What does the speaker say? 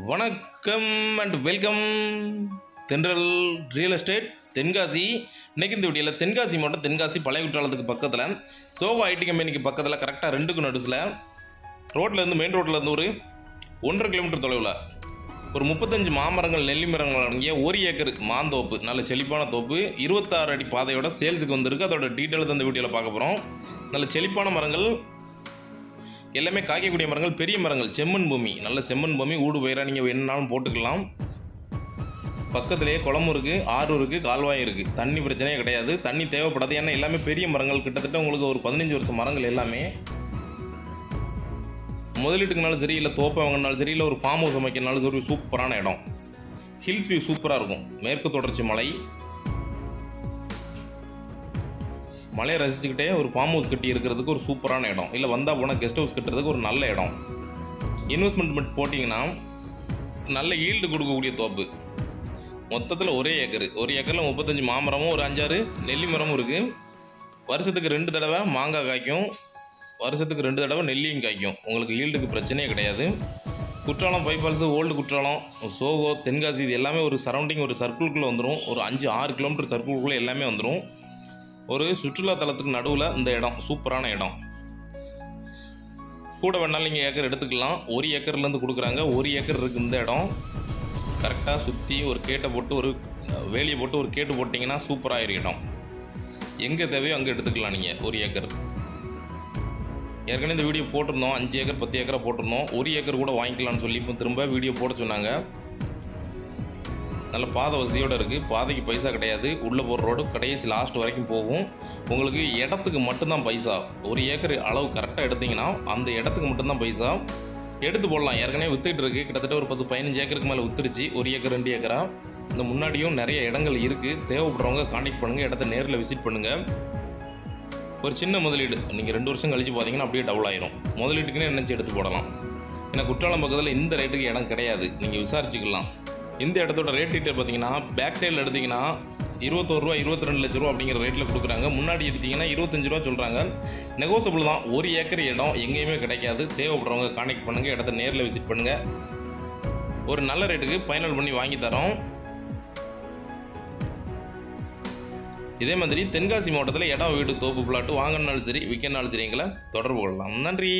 வணக்கம் and welcome Thendral real estate Tenkasi. இன்னைக்கு இந்த வீடியோவில் தென்காசி மாவட்டம் தென்காசி பழைய குற்றாலத்துக்கு பக்கத்தில் சோவா ஐடி கம்பெனிக்கு பக்கத்தில் கரெக்டாக ரெண்டுக்கு நடுஸில் ரோட்லேருந்து மெயின் ரோட்லேருந்து ஒரு ஒன்றரை கிலோமீட்டர் தொலைவில் ஒரு முப்பத்தஞ்சு மாமரங்கள் நெல்லி மரங்கள் அடங்கிய ஒரு ஏக்கர் மாந்தோப்பு நல்ல செழிப்பான தோப்பு இருபத்தாறு அடி பாதையோட சேல்ஸுக்கு வந்திருக்கு. அதோட டீட்டெயில் தான் இந்த வீடியோவில் பார்க்க போகிறோம் நல்ல செழிப்பான மரங்கள் எல்லாமே காய்க்கக்கூடிய மரங்கள் பெரிய மரங்கள். செம்மண் பூமி. நல்ல செம்மண் பூமி. ஊடு பயிராக நீங்கள் என்னன்னாலும் போட்டுக்கலாம். பக்கத்துலேயே குளமும் இருக்குது ஆறு இருக்குது கால்வாய் இருக்குது தண்ணி பிரச்சனையே கிடையாது. தண்ணி தேவைப்படாது. ஏன்னா எல்லாமே பெரிய மரங்கள். கிட்டத்தட்ட உங்களுக்கு ஒரு பதினஞ்சு வருஷம் மரங்கள் எல்லாமே. முதலீட்டுக்குனாலும் சரி இல்லை தோப்பை வாங்கினாலும் சரி இல்லை ஒரு ஃபார்ம் ஹவுஸ் அமைக்கிறனாலும் சரி சூப்பரான இடம். ஹில்ஸ் வியூ சூப்பராக இருக்கும். மேற்கு தொடர்ச்சி மலை. மலையை ரசிச்சுக்கிட்டே ஒரு ஃபார்ம் ஹவுஸ் கட்டி இருக்கிறதுக்கு ஒரு சூப்பரான இடம். இல்லை வந்தால் போனால் கெஸ்ட் ஹவுஸ் கட்டுறதுக்கு ஒரு நல்ல இடம். இன்வெஸ்ட்மெண்ட் மட்டும் போட்டிங்கன்னா நல்ல ஈல்டு கொடுக்கக்கூடிய தோப்பு. மொத்தத்தில் ஒரே ஏக்கர். ஒரு ஏக்கரில் முப்பத்தஞ்சு மாமரமும் ஒரு அஞ்சாறு நெல்லி மரமும் இருக்குது வருஷத்துக்கு ரெண்டு தடவை மாங்காய் காய்க்கும். வருஷத்துக்கு ரெண்டு தடவை நெல்லியும் காய்க்கும். உங்களுக்கு ஈல்டுக்கு பிரச்சனையே கிடையாது. Courtallam five falls old Courtallam சோகோ தென்காசி இது எல்லாமே ஒரு சரௌண்டிங் ஒரு சர்க்கிள்குள்ளே வந்துடும் ஒரு அஞ்சு ஆறு கிலோமீட்டர் சர்க்கிள்குள்ளே எல்லாமே வந்துடும் ஒரு சுற்றுலா தலத்துக்கு நடுவில் இந்த இடம் சூப்பரான இடம். கூட வேணாலும் நீங்கள் ஏக்கர் எடுத்துக்கலாம். ஒரு ஏக்கர்லேருந்து கொடுக்குறாங்க. ஒரு ஏக்கர் இருக்குது இந்த இடம். கரெக்டாக சுற்றி ஒரு கேட்டை போட்டு ஒரு வேலியை போட்டு ஒரு கேட்டு போட்டிங்கன்னா சூப்பராக இடம். எங்கே தேவையோ அங்கே எடுத்துக்கலாம் நீங்கள் ஒரு ஏக்கர். ஏற்கனவே இந்த வீடியோ போட்டிருந்தோம். அஞ்சு ஏக்கர் பத்து ஏக்கரை போட்டிருந்தோம். ஒரு ஏக்கர் கூட வாங்கிக்கலாம்னு சொல்லி இப்போ திரும்ப வீடியோ போட சொன்னாங்க. நல்ல பாதை வசதியோடு இருக்குது பாதைக்கு பைசா கிடையாது. உள்ளே போகிற ரோடு கடைசி லாஸ்ட் வரைக்கும் போகும். உங்களுக்கு இடத்துக்கு மட்டும்தான் பைசா. ஒரு ஏக்கர் அளவு கரெக்டாக எடுத்தீங்கன்னா அந்த இடத்துக்கு மட்டும்தான் பைசா. எடுத்து போடலாம். ஏற்கனவே வித்துட்டு இருக்குது கிட்டத்தட்ட ஒரு பத்து பதினஞ்சு ஏக்கருக்கு மேலே வித்துருச்சு. ஒரு ஏக்கர் ரெண்டு ஏக்கரா. இந்த முன்னாடியும் நிறைய இடங்கள் இருக்குது தேவைப்படுறவங்க காண்டாக்ட் பண்ணுங்கள் இடத்த நேரில் விசிட் பண்ணுங்கள் ஒரு சின்ன முதலீடு. நீங்கள் ரெண்டு வருஷம் கழிச்சு பார்த்தீங்கன்னா அப்படியே டபுள் ஆயிரும். முதலீட்டுக்குன்னு நினச்சி எடுத்து போடலாம். ஏன்னா குற்றாலம் பக்கத்தில் இந்த ரேட்டுக்கு இடம் கிடையாது. நீங்கள் விசாரிச்சுக்கலாம். இந்த இடத்தோட ரேட் டீட்டெயில் பார்த்தீங்கன்னா பேக் சைடில் எடுத்தீங்கன்னா இருபத்தோரு ரூபா இருபத்தி ரெண்டு லட்ச ரூபா அப்படிங்கிற ரேட்டில் கொடுக்குறாங்க. முன்னாடி எடுத்தீங்கன்னா இருபத்தஞ்சு ரூபா சொல்கிறாங்க நெகோசபிள் தான். ஒரு ஏக்கர் இடம் எங்கேயுமே கிடைக்காது. தேவைப்படுறவங்க கான்டெக்ட் பண்ணுங்கள் இடத்த நேரில் விசிட் பண்ணுங்கள் ஒரு நல்ல ரேட்டுக்கு ஃபைனல் பண்ணி வாங்கி தரோம். இதே மாதிரி தென்காசி மாவட்டத்தில் இடம் வீடு தோப்பு பிளாட்டு வாங்கினாலும் சரி விற்கனாலும் சரி எங்களை தொடர்பு கொள்ளலாம். நன்றி.